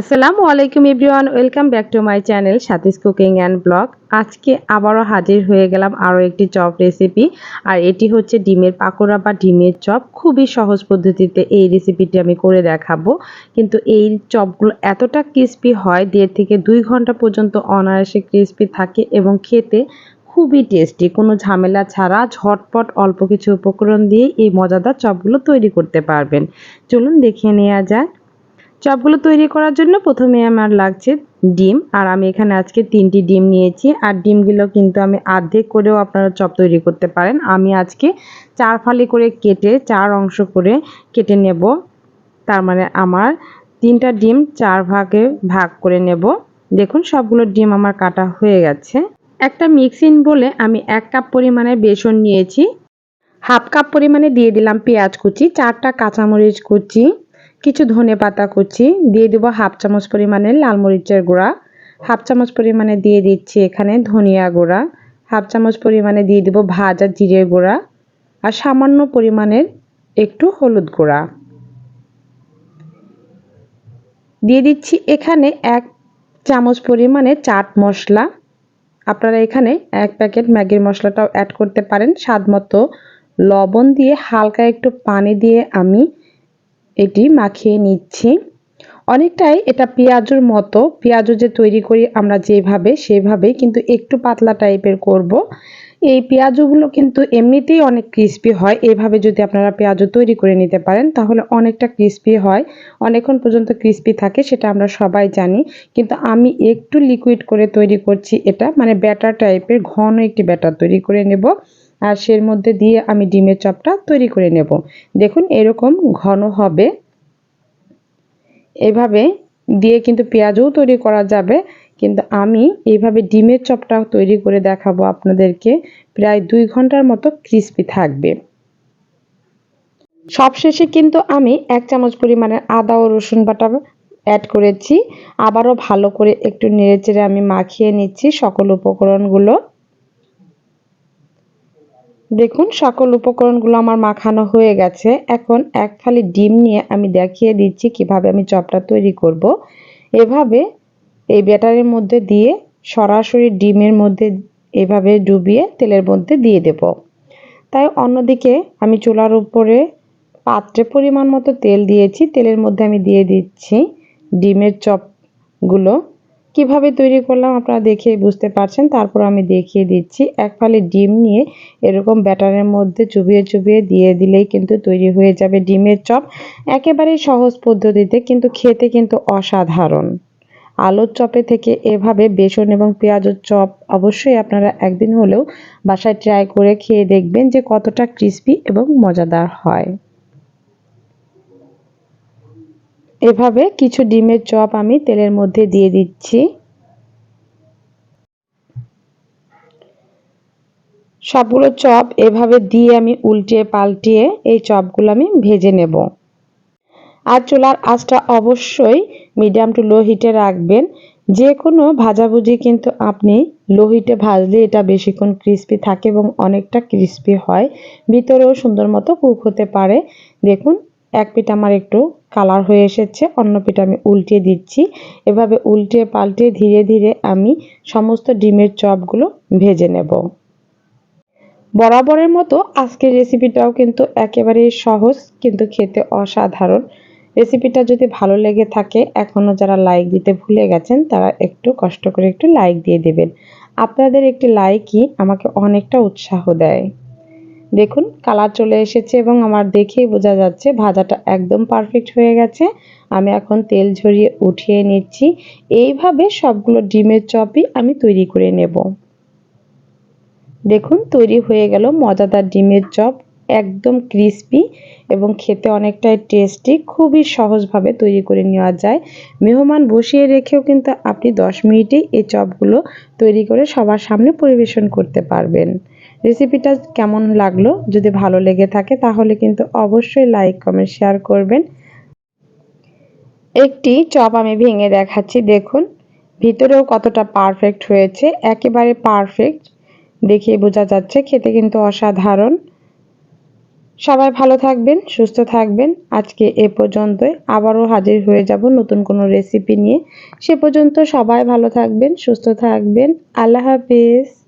আসসালামু আলাইকুম everyone, welcome back to my channel Sathi's cooking and blog. আজকে আবারও হাজির হয়ে গেলাম আরও একটি চপ রেসিপি আর এটি হচ্ছে ডিমের পাকোড়া বা ডিমের চপ। খুবই সহজ পদ্ধতিতে এই রেসিপিটি আমি করে দেখাবো। কিন্তু এই চপগুলো এতটা ক্রিস্পি হয়, দেড় থেকে দুই ঘণ্টা পর্যন্ত অনায়াসে ক্রিস্পি থাকে এবং খেতে খুবই টেস্টি কোনো ঝামেলা ছাড়া ঝটপট অল্প কিছু উপকরণ দিয়ে এই মজাদার চপগুলো তৈরি করতে পারবেন। চলুন দেখিয়ে নেওয়া যাক। চপগুলো তৈরি করার জন্য প্রথমে আমার লাগছে ডিম, আর আমি এখানে আজকে তিনটি ডিম নিয়েছি, আর ডিমগুলো কিন্তু আমি আর্ধেক করেও আপনারা চপ তৈরি করতে পারেন। আমি আজকে চার ফালি করে কেটে, চার অংশ করে কেটে নেব। তার মানে আমার তিনটা ডিম চার ভাগে ভাগ করে নেব। দেখুন, সবগুলো ডিম আমার কাটা হয়ে গেছে। একটা মিক্সিং বলে আমি এক কাপ পরিমাণে বেসন নিয়েছি। হাফ কাপ পরিমাণে দিয়ে দিলাম পেঁয়াজ কুচি, চারটা কাঁচামরিচ কুচি। কিছু ধনে পাতা কুচি, দিয়ে দেবো হাফ চামচ পরিমাণে লাল মরিচের গুঁড়া, হাফ চামচ পরিমাণে দিয়ে দিচ্ছি এখানে ধনিয়া গুঁড়া, হাফ চামচ পরিমাণে দিয়ে দেবো ভাজা জিরে গুঁড়া, আর সামান্য পরিমাণের একটু হলুদ গুঁড়া। দিয়ে দিচ্ছি এখানে এক চামচ পরিমাণে চাট মশলা। আপনারা এখানে এক প্যাকেট ম্যাগির মশলাটাও অ্যাড করতে পারেন। স্বাদ মতো লবণ দিয়ে হালকা একটু পানি দিয়ে আমি এটি মাখিয়ে নিচ্ছি। অনেকটাই এটা পেঁয়াজুর মতো। পেঁয়াজু যে তৈরি করি আমরা যেভাবে সেভাবেই কিন্তু একটু পাতলা টাইপের করব। এই পেঁয়াজুগুলো কিন্তু এমনিতেই অনেক ক্রিস্পি হয়। এভাবে যদি আপনারা পেঁয়াজু তৈরি করে নিতে পারেন, তাহলে অনেকটা ক্রিস্পি হয়। অনেকক্ষণ পর্যন্ত ক্রিস্পি থাকে, সেটা আমরা সবাই জানি। কিন্তু আমি একটু লিকুইড করে তৈরি করছি এটা। মানে ব্যাটার টাইপের ঘন একটি ব্যাটার তৈরি করে নেব। আর সের মধ্যে দিয়ে আমি ডিমের চপটা তৈরি করে নেব। দেখুন, এরকম ঘন হবে। এভাবে দিয়ে কিন্তু পেঁয়াজও তৈরি করা যাবে। কিন্তু আমি এইভাবে ডিমের চপটা তৈরি করে দেখাবো আপনাদেরকে। প্রায় দুই ঘণ্টার মতো ক্রিস্পি থাকবে। সবশেষে কিন্তু আমি এক চামচ পরিমাণের আদা ও রসুন বাটা অ্যাড করেছি। আবারও ভালো করে একটু নেড়েচেড়ে আমি মাখিয়ে নিচ্ছি সকল উপকরণগুলো। দেখুন, সকল উপকরণগুলো আমার মাখানো হয়ে গেছে। এখন এক ফালি ডিম নিয়ে আমি দেখিয়ে দিচ্ছি কীভাবে আমি চপটা তৈরি করব। এভাবে এই ব্যাটারের মধ্যে দিয়ে সরাসরি ডিমের মধ্যে এভাবে ডুবিয়ে তেলের মধ্যে দিয়ে দেব। তাই অন্যদিকে আমি চুলার উপরে পাত্রে পরিমাণ মতো তেল দিয়েছি। তেলের মধ্যে আমি দিয়ে দিচ্ছি ডিমের চপগুলো। কীভাবে তৈরি করলাম আপনারা দেখে বুঝতে পারছেন। তারপর আমি দেখিয়ে দিচ্ছি, এক ফালি ডিম নিয়ে এরকম ব্যাটারের মধ্যে চুবিয়ে চুবিয়ে দিয়ে দিলেই কিন্তু তৈরি হয়ে যাবে ডিমের চপ। একেবারেই সহজ পদ্ধতিতে কিন্তু খেতে কিন্তু অসাধারণ। আলুর চপে থেকে এভাবে বেসন এবং পেঁয়াজের চপ অবশ্যই আপনারা একদিন হলেও বাসায় ট্রাই করে খেয়ে দেখবেন যে কতটা ক্রিস্পি এবং মজাদার হয়। এভাবে কিছু ডিমের চপ আমি তেলের মধ্যে দিয়ে দিচ্ছি। সবগুলো চপ এভাবে দিয়ে আমি উল্টিয়ে পাল্টিয়ে এই চপগুলো আমি ভেজে নেব। আর চুলার আঁচটা অবশ্যই মিডিয়াম টু লো হিটে রাখবেন। যে কোনো ভাজাভুজি কিন্তু আপনি লো হিটে ভাজলে এটা বেশিক্ষণ ক্রিস্পি থাকে এবং অনেকটা ক্রিস্পি হয়। ভিতরেও সুন্দর মতো কুক হতে পারে। দেখুন এক পিঠ আমার একটু কালার হয়ে এসেছে, অন্য পিঠ আমি উল্টিয়ে দিচ্ছি। এভাবে উল্টে পাল্টে ধীরে ধীরে আমি সমস্ত ডিমের চপগুলো ভেজে নেব। বরাবরের মতো আজকের রেসিপিটাও কিন্তু একেবারেই সহজ, কিন্তু খেতে অসাধারণ। রেসিপিটা যদি ভালো লেগে থাকে, এখনও যারা লাইক দিতে ভুলে গেছেন, তারা একটু কষ্ট করে একটু লাইক দিয়ে দেবেন। আপনাদের একটি লাইকই আমাকে অনেকটা উৎসাহ দেয়। দেখুন, কালার চলে এসেছে এবং আমার দেখেই বোঝা যাচ্ছে ভাজাটা একদম পারফেক্ট হয়ে গেছে। আমি এখন তেল ঝরিয়ে উঠিয়ে নিচ্ছি। এইভাবে সবগুলো ডিমের চপই আমি তৈরি করে নেব। দেখুন, তৈরি হয়ে গেল মজাদার ডিমের চপ, একদম ক্রিস্পি এবং খেতে অনেকটাই টেস্টি খুবই সহজভাবে তৈরি করে নেওয়া যায়। মেহমান বসিয়ে রেখেও কিন্তু আপনি দশ মিনিটেই এই চপগুলো তৈরি করে সবার সামনে পরিবেশন করতে পারবেন। রেসিপিটা কেমন লাগল? যদি ভালো লেগে থাকে, তাহলে কিন্তু অবশ্যই লাইক কমেন্ট শেয়ার করবেন। একটি চপ আমি ভেঙে দেখাচ্ছি, দেখুন। ভিতরেও কতটা পারফেক্ট হয়েছে। একেবারে পারফেক্ট দেখে বোঝা যাচ্ছে, খেতে কিন্তু অসাধারণ। সবাই ভালো থাকবেন, সুস্থ থাকবেন। আজকে এ পর্যন্তই। আবারও হাজির হয়ে যাব নতুন কোনো রেসিপি নিয়ে। সে পর্যন্ত সবাই ভালো থাকবেন, সুস্থ থাকবেন। আল্লাহ হাফিজ।